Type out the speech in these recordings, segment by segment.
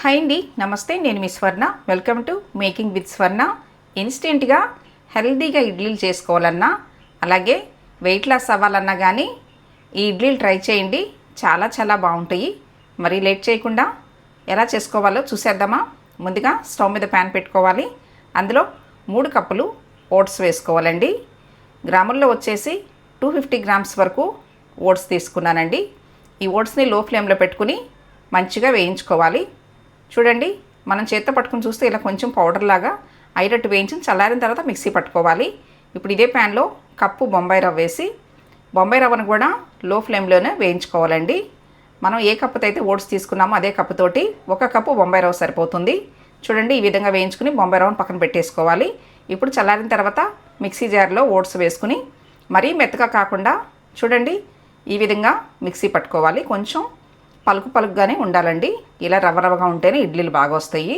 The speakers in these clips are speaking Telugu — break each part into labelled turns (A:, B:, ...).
A: హాయ్ అండి నమస్తే నేను మీ Swarna. Welcome to making with Swarna ఇన్స్టెంట్గా హెల్దీగా ఇడ్లీలు చేసుకోవాలన్నా అలాగే వెయిట్ లాస్ అవ్వాలన్నా కానీ ఈ ఇడ్లీలు ట్రై చేయండి. చాలా చాలా బాగుంటాయి. మరి లేట్ చేయకుండా ఎలా చేసుకోవాలో చూసేద్దామా? ముందుగా స్టవ్ మీద ప్యాన్ పెట్టుకోవాలి. అందులో మూడు కప్పులు ఓట్స్ వేసుకోవాలండి. గ్రాముల్లో వచ్చేసి టూ ఫిఫ్టీ గ్రామ్స్ వరకు ఓట్స్ తీసుకున్నానండి. ఈ ఓట్స్ని లో ఫ్లేమ్లో పెట్టుకుని మంచిగా వేయించుకోవాలి. చూడండి మనం చేత్తో పట్టుకుని చూస్తే ఇలా కొంచెం పౌడర్ లాగా అయ్యేటట్టు వేయించి చల్లారిన తర్వాత మిక్సీ పట్టుకోవాలి. ఇప్పుడు ఇదే ప్యాన్లో కప్పు బొంబాయి రవ్వ వేసి బొంబాయి రవ్వను కూడా లో ఫ్లేమ్లోనే వేయించుకోవాలండి. మనం ఏ కప్పుతో అయితే ఓట్స్ తీసుకున్నామో అదే కప్పుతోటి ఒక కప్పు బొంబాయి రవ్వ సరిపోతుంది. చూడండి ఈ విధంగా వేయించుకుని బొంబాయి రవ్వను పక్కన పెట్టేసుకోవాలి. ఇప్పుడు చల్లారిన తర్వాత మిక్సీ జార్లో ఓట్స్ వేసుకుని మరీ మెత్తగా కాకుండా చూడండి ఈ విధంగా మిక్సీ పట్టుకోవాలి. కొంచెం పలుకు పలుకుగానే ఉండాలండి. ఇలా రవ్వ రవ్వగా ఉంటేనే ఇడ్లీలు బాగా వస్తాయి.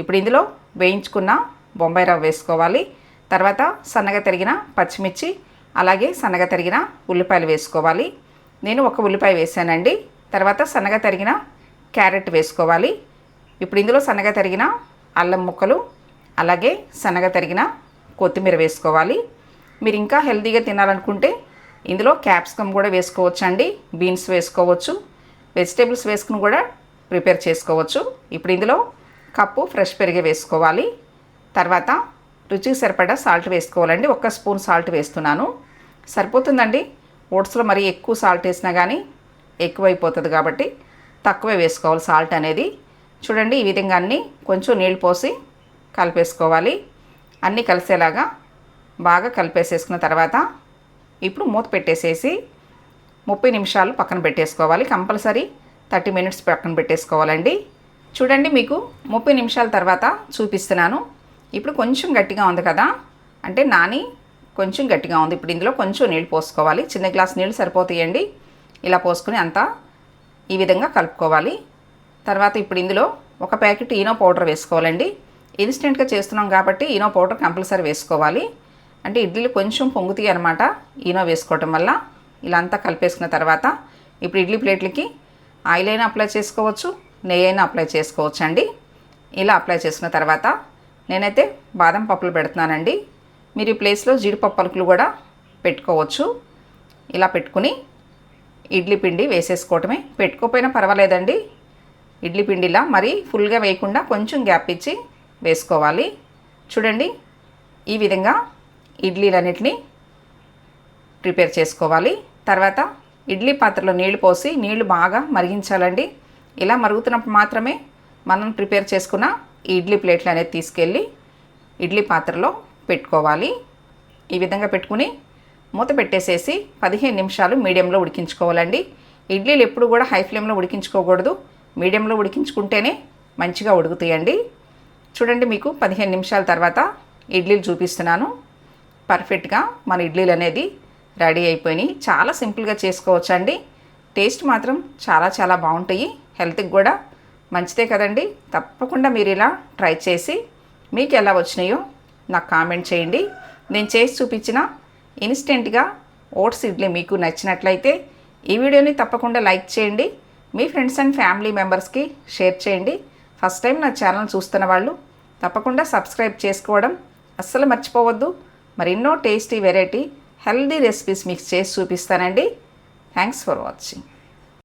A: ఇప్పుడు ఇందులో వేయించుకున్న బొంబాయి రవ్వ వేసుకోవాలి. తర్వాత సన్నగా తరిగిన పచ్చిమిర్చి అలాగే సన్నగా తరిగిన ఉల్లిపాయలు వేసుకోవాలి. నేను ఒక ఉల్లిపాయ వేసానండి. తర్వాత సన్నగా తరిగిన క్యారెట్ వేసుకోవాలి. ఇప్పుడు ఇందులో సన్నగా తరిగిన అల్లం ముక్కలు అలాగే సన్నగా తరిగిన కొత్తిమీర వేసుకోవాలి. మీరు ఇంకా హెల్తీగా తినాలనుకుంటే ఇందులో క్యాప్సికమ్ కూడా వేసుకోవచ్చు అండి బీన్స్ వేసుకోవచ్చు. వెజిటేబుల్స్ వేసుకుని కూడా ప్రిపేర్ చేసుకోవచ్చు. ఇప్పుడు ఇందులో కప్పు ఫ్రెష్ పెరిగి వేసుకోవాలి. తర్వాత రుచికి సరిపడా సాల్ట్ వేసుకోవాలండి. ఒక్క స్పూన్ సాల్ట్ వేస్తున్నాను. సరిపోతుందండి? ఓట్స్లో మరి ఎక్కువ సాల్ట్ వేసినా కానీ ఎక్కువైపోతుంది కాబట్టి తక్కువే వేసుకోవాలి సాల్ట్ అనేది. చూడండి ఈ విధంగా అన్నీ కొంచెం నీళ్ళు పోసి కలిపేసుకోవాలి. అన్నీ కలిసేలాగా బాగా కలిపేసేసుకున్న తర్వాత ఇప్పుడు మూత పెట్టేసేసి ముప్పై నిమిషాలు పక్కన పెట్టేసుకోవాలి. కంపల్సరీ థర్టీ మినిట్స్ పక్కన పెట్టేసుకోవాలండి. చూడండి మీకు ముప్పై నిమిషాల తర్వాత చూపిస్తున్నాను. ఇప్పుడు కొంచెం గట్టిగా ఉంది కదా. అంటే నాని కొంచెం గట్టిగా ఉంది. ఇప్పుడు ఇందులో కొంచెం నీళ్ళు పోసుకోవాలి. చిన్న గ్లాస్ నీళ్ళు సరిపోతాయండి. ఇలా పోసుకుని అంతా ఈ విధంగా కలుపుకోవాలి. తర్వాత ఇప్పుడు ఇందులో ఒక ప్యాకెట్ ఈనో పౌడర్ వేసుకోవాలండి. ఇన్స్టెంట్గా చేస్తున్నాం కాబట్టి ఈనో పౌడర్ కంపల్సరీ వేసుకోవాలి. అంటే ఇడ్లీలు కొంచెం పొంగుతాయి అనమాట ఈనో వేసుకోవటం వల్ల. ఇలా అంతా కలిపేసుకున్న తర్వాత ఇప్పుడు ఇడ్లీ ప్లేట్లకి ఆయిల్ అయినా అప్లై చేసుకోవచ్చు నెయ్యి అయినా అప్లై చేసుకోవచ్చు అండి ఇలా అప్లై చేసుకున్న తర్వాత నేనైతే బాదం పప్పులు పెడుతున్నానండి. మీరు ఈ ప్లేస్లో జీడిపప్పు పలుకులు కూడా పెట్టుకోవచ్చు. ఇలా పెట్టుకుని ఇడ్లీ పిండి వేసేసుకోవటమే. పెట్టుకోకపోయినా పర్వాలేదండి. ఇడ్లీ పిండిలా మరీ ఫుల్గా వేయకుండా కొంచెం గ్యాప్ ఇచ్చి వేసుకోవాలి. చూడండి ఈ విధంగా ఇడ్లీలన్నిటినీ ప్రిపేర్ చేసుకోవాలి. తర్వాత ఇడ్లీ పాత్రలో నీళ్ళు పోసి నీళ్ళు బాగా మరిగించాలండి. ఇలా మరుగుతున్నప్పుడు మాత్రమే మనం ప్రిపేర్ చేసుకున్న ఈ ఇడ్లీ ప్లేట్లు అనేది తీసుకెళ్ళి ఇడ్లీ పాత్రలో పెట్టుకోవాలి. ఈ విధంగా పెట్టుకుని మూత పెట్టేసేసి పదిహేను నిమిషాలు మీడియంలో ఉడికించుకోవాలండి. ఇడ్లీలు ఎప్పుడు కూడా హై ఫ్లేమ్లో ఉడికించుకోకూడదు. మీడియంలో ఉడికించుకుంటేనే మంచిగా ఉడుకుతాయండి. చూడండి మీకు పదిహేను నిమిషాల తర్వాత ఇడ్లీలు చూపిస్తున్నాను. పర్ఫెక్ట్గా మన ఇడ్లీలు అనేది రెడీ అయిపోయినాయి. చాలా సింపుల్గా చేసుకోవచ్చు అండి టేస్ట్ మాత్రం చాలా చాలా బాగుంటాయి. హెల్త్కి కూడా మంచిదే కదండి. తప్పకుండా మీరు ఇలా ట్రై చేసి మీకు ఎలా వచ్చినాయో నాకు కామెంట్ చేయండి. నేను చేసి చూపించిన ఇన్స్టెంట్గా ఓట్స్ ఇడ్లీ మీకు నచ్చినట్లయితే ఈ వీడియోని తప్పకుండా లైక్ చేయండి. మీ ఫ్రెండ్స్ అండ్ ఫ్యామిలీ మెంబర్స్కి షేర్ చేయండి. ఫస్ట్ టైం నా ఛానల్ చూస్తున్న వాళ్ళు తప్పకుండా సబ్స్క్రైబ్ చేసుకోవడం అస్సలు మర్చిపోవద్దు. మరెన్నో టేస్టీ వెరైటీ హెల్దీ రెసిపీస్ మీకు చేసి చూపిస్తానండి. Thanks for watching